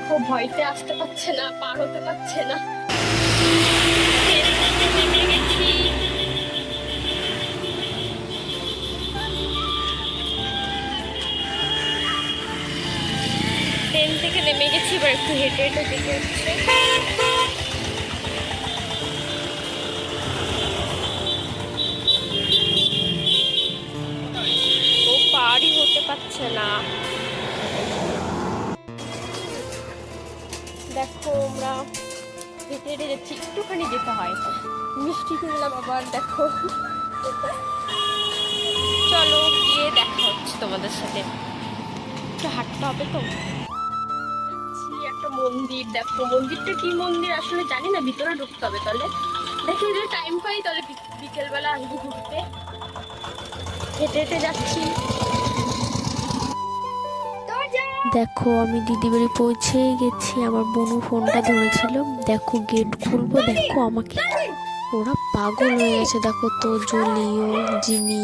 ভয়তে আসতে পারছে না, পার হতে পারছে না। ট্রেন থেকে নেমে গেছি, এবার একটু হেঁটে হেঁটে দেখে হচ্ছে মিষ্টি কিনলাম আবার দেখো। চলো গিয়ে দেখা হচ্ছে তোমাদের সাথে। একটু হাঁটতে হবে তো। একটা মন্দির দেখো। মন্দিরটা কি মন্দির আসলে জানি না ভিতরে ঢুকতে হবে তাহলে। দেখি যদি টাইম পাই তাহলে বিকেলবেলা আসব ঘুরতে। হেঁটে হেঁটে যাচ্ছি। দেখো আমি দিদি বাড়ি পৌঁছে গেছি। আমার বোনু ফোনটা ধরেছিল। দেখো গেট খুলবো। দেখো আমাকে ওরা পাগল হয়ে গেছে দেখো তো জলিও জিমি।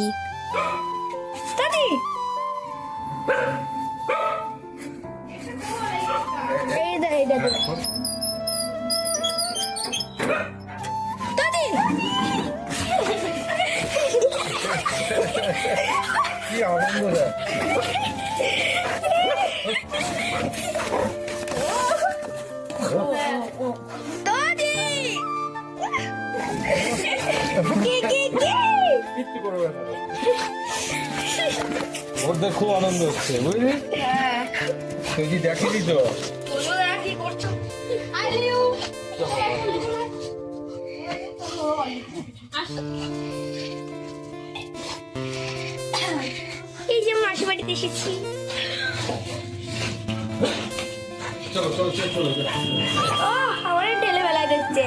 কি আনন্দ কিচ্ছু করবে না ওদের খুব আনন্দ হচ্ছে বুঝলি? তুই কি দেখিনি তো? এই যে মাসি বাড়িতে এসেছি। চলো চলো চলো চলো। চলো। ও আমার ঢেলে বেলা দিচ্ছে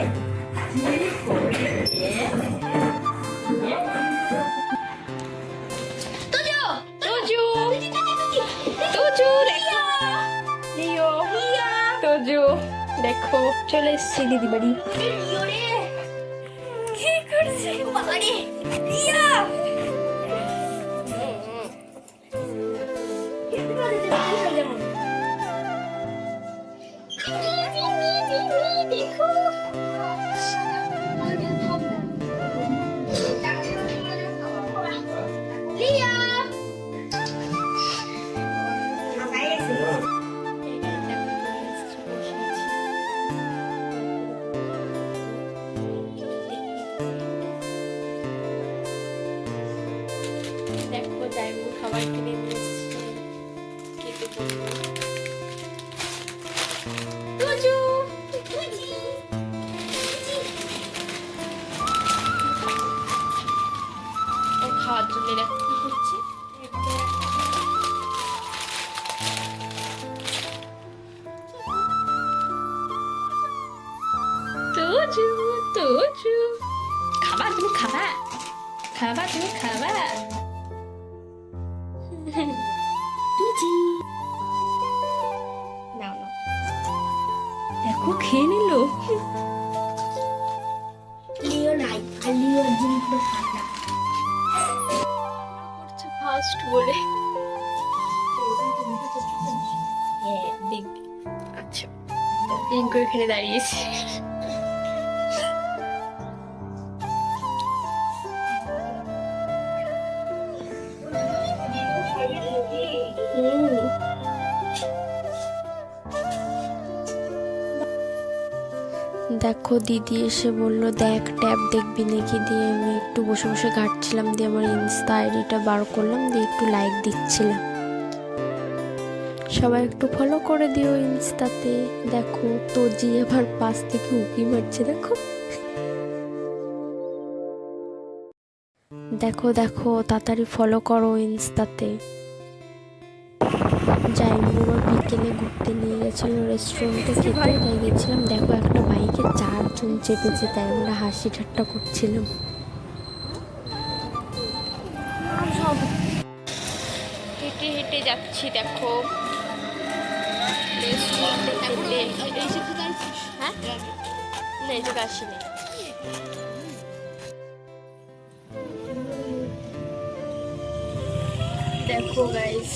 দেখো চলে এসেছি দিদি বাড়ি কি করছে বাবারে রিয়া দেখো ডায়মন্ড খাবার কিনে নিয়ে এসেছে খেতে বলবো তুজু ও খাওয়ার জন্য দেখো কি করছে তুজু তুজু খাবা তুমি খাবা খাবা তুমি খাবা দেখো খেয়ে নিল? লিও নাই আর লিওর জিনিস ঠান্ডা। করছে ফার্স্ট বলে। হ্যাঁ দেখবে। আচ্ছা করে এখানে দাঁড়িয়েছি। দেখো, দিদি এসে বলল, দেখ, ট্যাব দেখবি নাকি? দিয়ে আমি একটু বসে বসে ঘাটছিলাম, দিয়ে আমার ইনস্টা আইডিটা বার করলাম, দিয়ে একটু লাইক দিচ্ছিলাম। সবাই একটু ফলো করে দিও ইনস্টাতে। দেখো তো জি আবার পাশ থেকে উকি মারছে, দেখো। দেখো দেখো, তাড়াতাড়ি ফলো করো ইনস্টাতে। যাই বুড়ো বিকেলে ঘুরতে নিয়ে গেছিল রেস্টুরেন্টে খেতে তাই গেছিলাম। দেখো একটা বাইকে চারজন চেপেছে তাই আমরা হাসি ঠাট্টা করছিলাম। হেঁটে হেঁটে যাচ্ছি দেখো। হ্যাঁ? না এই জায়গা আসিনি। দেখো গাইস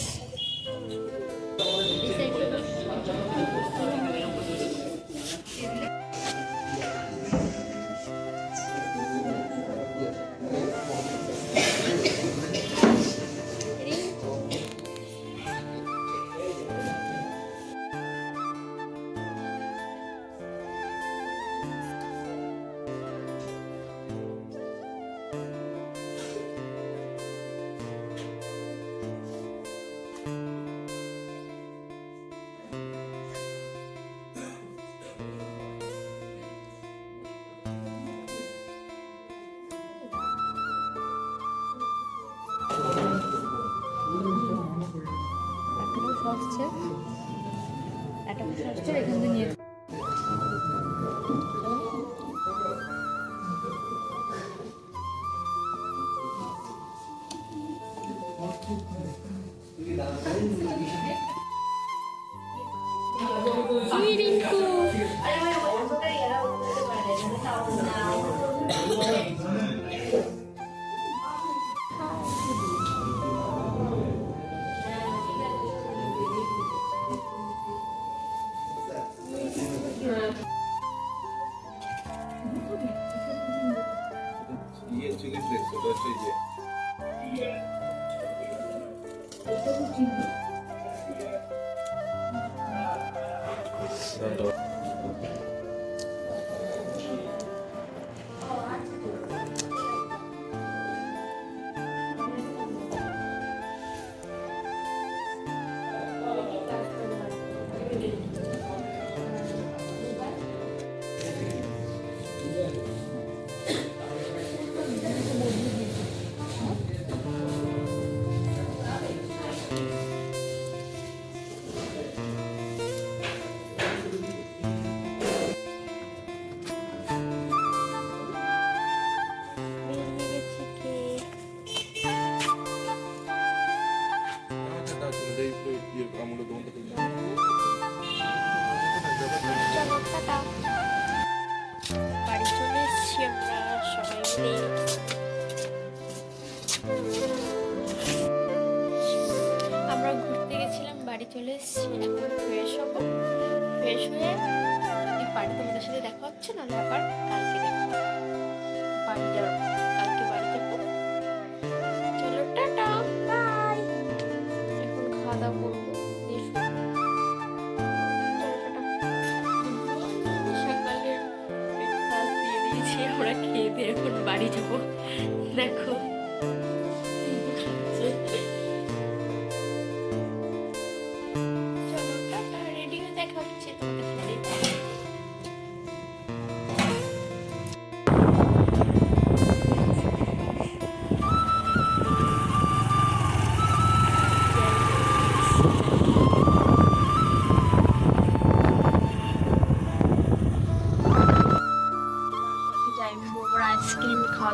这里跟着你。চিলি ফ্লেক্স ওটা হচ্ছে এই যে সবাই দেখো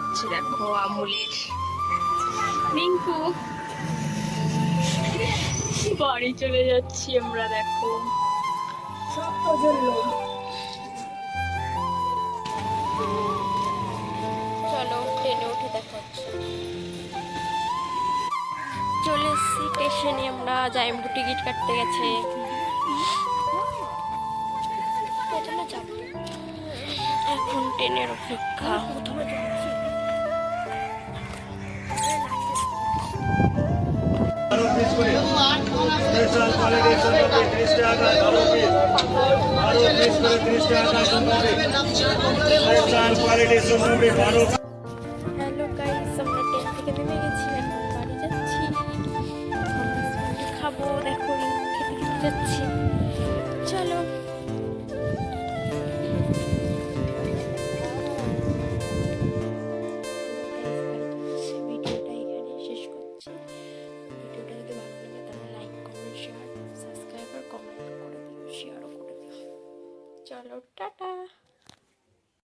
আইসক্রিম দেখো আমুলের রিঙ্কু। বাড়ি চলে যাচ্ছি আমরা, দেখো। চলো, ট্রেনে উঠে দেখা চলে এসেছি স্টেশনে, আমরা জাইম্বু টিকিট কাটতে গেছে। এখন ট্রেনের অপেক্ষা। স্পেশাল কোয়ালিটি সুন্দরী ত্রিশ টাকা বারো পিস বারো পিস করে ত্রিশ টাকা সুন্দরী স্পেশাল কোয়ালিটি সুন্দরী বারো। হ্যালো গাইস আমরা ট্রেন থেকে নেমে গেছি, এখন বাড়ি যাচ্ছি।